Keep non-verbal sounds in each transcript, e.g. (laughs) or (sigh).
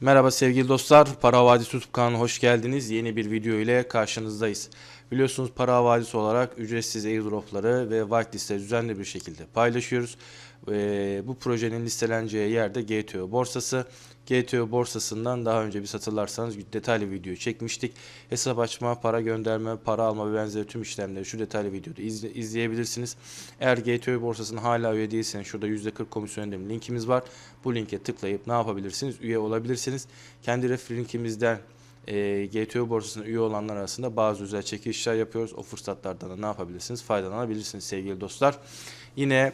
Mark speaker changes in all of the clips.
Speaker 1: Merhaba sevgili dostlar. Para Havadisi YouTube kanalına hoş geldiniz. Yeni bir video ile karşınızdayız. Biliyorsunuz Para Havadisi olarak ücretsiz airdropları ve whitelistleri düzenli bir şekilde paylaşıyoruz. Ve bu projenin listeleneceği yerde GTO borsası. GTO borsasından daha önce bir hatırlarsanız detaylı video çekmiştik. Hesap açma, para gönderme, para alma ve benzeri tüm işlemleri şu detaylı videoda izle- izleyebilirsiniz. Eğer GTO borsasına hala üye değilseniz şurada %40 komisyon ödeme linkimiz var. Bu linke tıklayıp ne yapabilirsiniz? Üye olabilirsiniz. Kendi ref linkimizden e, GTO borsasına üye olanlar arasında bazı özel çekilişler yapıyoruz. O fırsatlardan da ne yapabilirsiniz? Faydalanabilirsiniz sevgili dostlar. Yine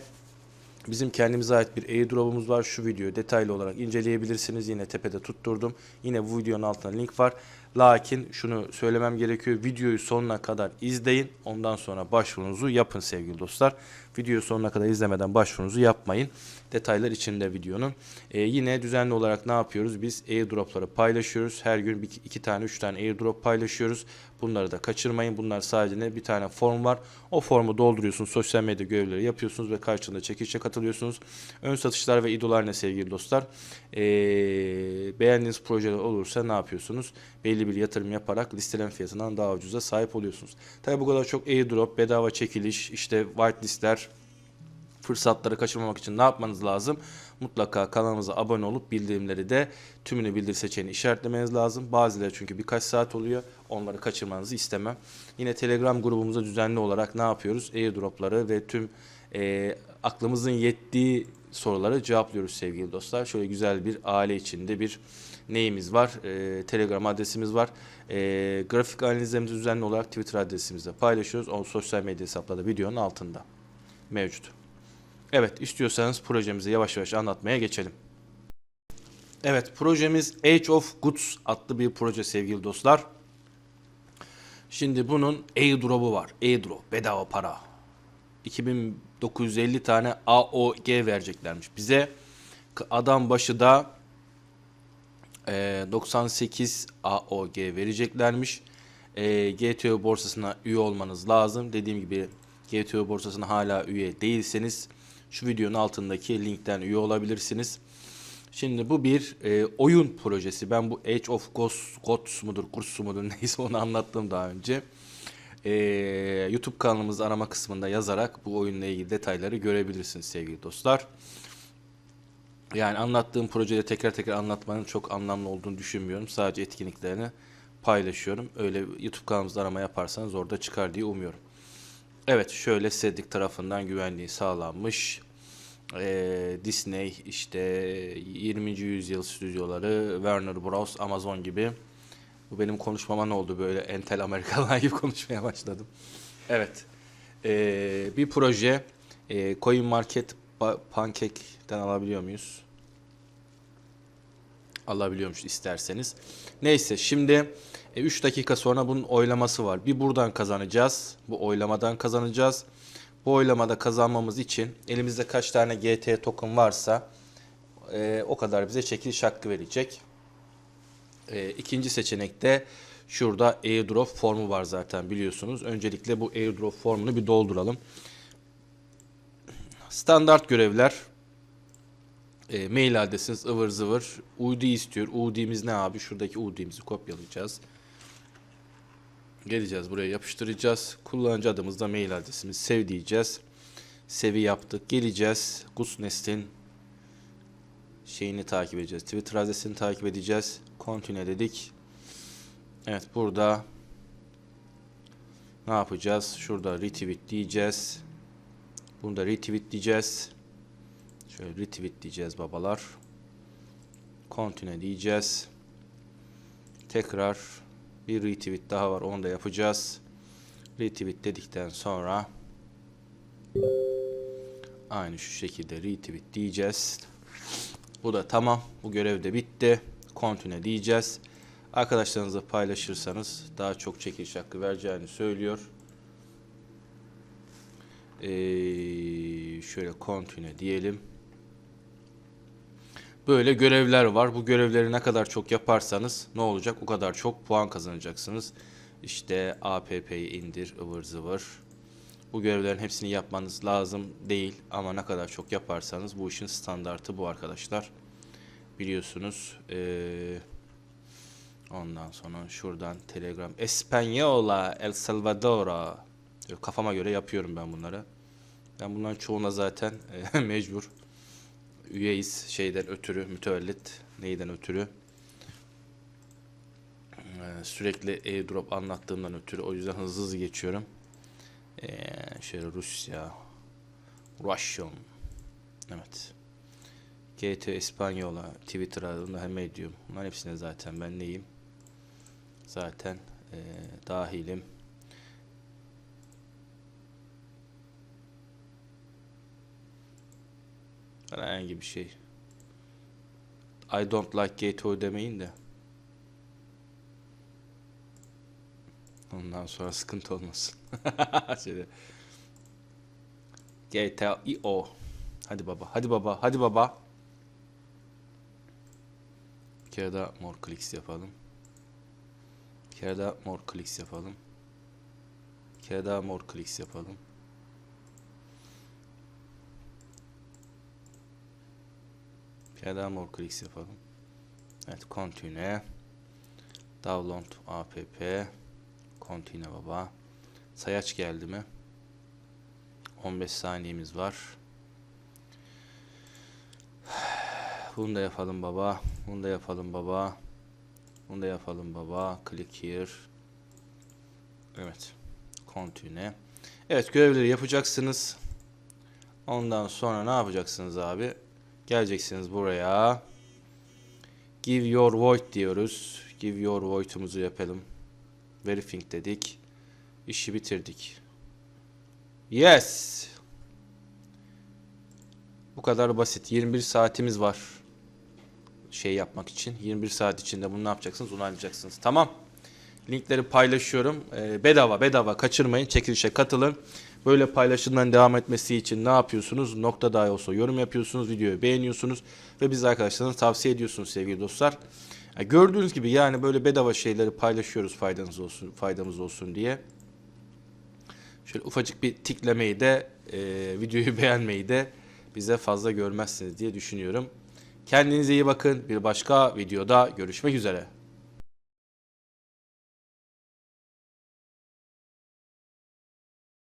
Speaker 1: Bizim kendimize ait bir airdrop'umuz var. Şu videoyu detaylı olarak inceleyebilirsiniz. Yine tepede tutturdum. Yine bu videonun altında link var. Lakin şunu söylemem gerekiyor. Videoyu sonuna kadar izleyin. Ondan sonra başvurunuzu yapın sevgili dostlar. Videoyu sonuna kadar izlemeden başvurunuzu yapmayın. Detaylar içinde videonun. Ee, yine düzenli olarak ne yapıyoruz? Biz airdrop'ları paylaşıyoruz. Her gün iki tane, üç tane airdrop paylaşıyoruz. Bunları da kaçırmayın. Bunlar sadece ne? Bir tane form var. O formu dolduruyorsunuz. Sosyal medya görevleri yapıyorsunuz ve karşılığında çekilişe katılıyorsunuz. Ön satışlar ve idolar ne sevgili dostlar? Ee, beğendiğiniz projeler olursa ne yapıyorsunuz? Belli bir yatırım yaparak listelen fiyatından daha ucuza sahip oluyorsunuz. Tabi bu kadar çok airdrop, bedava çekiliş, işte whitelistler, fırsatları kaçırmamak için ne yapmanız lazım? Mutlaka kanalımıza abone olup bildirimleri de tümünü bildir seçeneğini işaretlemeniz lazım. Bazıları çünkü birkaç saat oluyor. Onları kaçırmanızı istemem. Yine Telegram grubumuza düzenli olarak ne yapıyoruz? Airdropları ve tüm e, aklımızın yettiği soruları cevaplıyoruz sevgili dostlar. Şöyle güzel bir aile içinde bir neyimiz var? E, Telegram adresimiz var. E, grafik analizlerimizi düzenli olarak Twitter adresimizde paylaşıyoruz. O sosyal medya hesapları da videonun altında mevcut. Evet, istiyorsanız projemizi yavaş yavaş anlatmaya geçelim. Evet, projemiz Age of Goods adlı bir proje sevgili dostlar. Şimdi bunun airdrop'u var. Airdrop, bedava para. 2950 tane AOG vereceklermiş bize. Adam başı da e, 98 AOG vereceklermiş. E, GTO borsasına üye olmanız lazım. Dediğim gibi GTO borsasına hala üye değilseniz şu videonun altındaki linkten üye olabilirsiniz. Şimdi bu bir e, oyun projesi. Ben bu Age of Gods, mudur, kursu mudur (laughs) neyse onu anlattım daha önce. E, YouTube kanalımızda arama kısmında yazarak bu oyunla ilgili detayları görebilirsiniz sevgili dostlar. Yani anlattığım projede tekrar tekrar anlatmanın çok anlamlı olduğunu düşünmüyorum. Sadece etkinliklerini paylaşıyorum. Öyle YouTube kanalımızda arama yaparsanız orada çıkar diye umuyorum. Evet şöyle Cedric tarafından güvenliği sağlanmış. Ee, Disney işte 20. yüzyıl stüdyoları Warner Bros. Amazon gibi. Bu benim konuşmama ne oldu böyle entel Amerikalılar gibi (laughs) konuşmaya başladım. Evet. Ee, bir proje e, Coin Market Pancake'den alabiliyor muyuz? Alabiliyormuş isterseniz. Neyse şimdi 3 dakika sonra bunun oylaması var. Bir buradan kazanacağız. Bu oylamadan kazanacağız. Bu oylamada kazanmamız için elimizde kaç tane GT token varsa e, o kadar bize çekiliş hakkı verecek. E, ikinci seçenekte şurada airdrop formu var zaten biliyorsunuz. Öncelikle bu airdrop formunu bir dolduralım. Standart görevler e, mail adresiniz ıvır zıvır. UD istiyor. UD'miz ne abi? Şuradaki UD'mizi kopyalayacağız. Geleceğiz buraya yapıştıracağız. Kullanıcı adımızda mail adresimiz sev diyeceğiz. Sevi yaptık. Geleceğiz. Gusnest'in şeyini takip edeceğiz. Twitter adresini takip edeceğiz. Continue dedik. Evet burada ne yapacağız? Şurada retweet diyeceğiz. Bunu da retweet diyeceğiz. Şöyle retweet diyeceğiz babalar. Continue diyeceğiz. Tekrar bir retweet daha var. Onu da yapacağız. Retweet dedikten sonra aynı şu şekilde retweet diyeceğiz. Bu da tamam. Bu görev de bitti. Continue diyeceğiz. Arkadaşlarınızla paylaşırsanız daha çok çekiliş hakkı vereceğini söylüyor. Ee, şöyle continue diyelim. Böyle görevler var. Bu görevleri ne kadar çok yaparsanız ne olacak? O kadar çok puan kazanacaksınız. İşte APP'yi indir ıvır zıvır. Bu görevlerin hepsini yapmanız lazım değil ama ne kadar çok yaparsanız bu işin standartı bu arkadaşlar. biliyorsunuz. Ee, ondan sonra şuradan Telegram. Española, El Salvador'a. Kafama göre yapıyorum ben bunları. Ben bunların çoğuna zaten (laughs) mecbur üyeyiz şeyden ötürü mütevellit neyden ötürü? Ee, sürekli airdrop anlattığımdan ötürü. O yüzden hızlı hızlı geçiyorum. Ee, şöyle Rusya Russian evet. GT Espanyola Twitter'a bunlar hem Medium. Bunların hepsine zaten ben neyim? Zaten e, dahilim herhangi bir şey I don't like GTO demeyin de Ondan sonra sıkıntı olmasın. (laughs) Şöyle. GTA. Hadi baba, hadi baba, hadi baba. Bir kere daha more clicks yapalım. Bir kere daha more clicks yapalım. Bir kere daha more clicks yapalım. Kere daha more yapalım. Evet, continue. Download app. Continue baba. Sayaç geldi mi? 15 saniyemiz var. Bunu da yapalım baba. Bunu da yapalım baba. Bunu da yapalım baba. Click here. Evet. Continue. Evet görevleri yapacaksınız. Ondan sonra ne yapacaksınız abi? Geleceksiniz buraya. Give your void diyoruz. Give your void'umuzu yapalım. Verifying dedik. İşi bitirdik. Yes. Bu kadar basit. 21 saatimiz var. Şey yapmak için. 21 saat içinde bunu ne yapacaksınız? Onaylayacaksınız. Tamam. Linkleri paylaşıyorum. Ee, bedava bedava kaçırmayın. Çekilişe katılın. Böyle paylaşımların devam etmesi için ne yapıyorsunuz? Nokta dahi olsa yorum yapıyorsunuz. Videoyu beğeniyorsunuz. Ve biz arkadaşlarınıza tavsiye ediyorsunuz sevgili dostlar. Ya gördüğünüz gibi yani böyle bedava şeyleri paylaşıyoruz faydanız olsun, faydamız olsun diye. Şöyle ufacık bir tiklemeyi de e, (laughs) videoyu beğenmeyi de bize fazla görmezsiniz diye düşünüyorum. Kendinize iyi bakın. Bir başka videoda görüşmek üzere.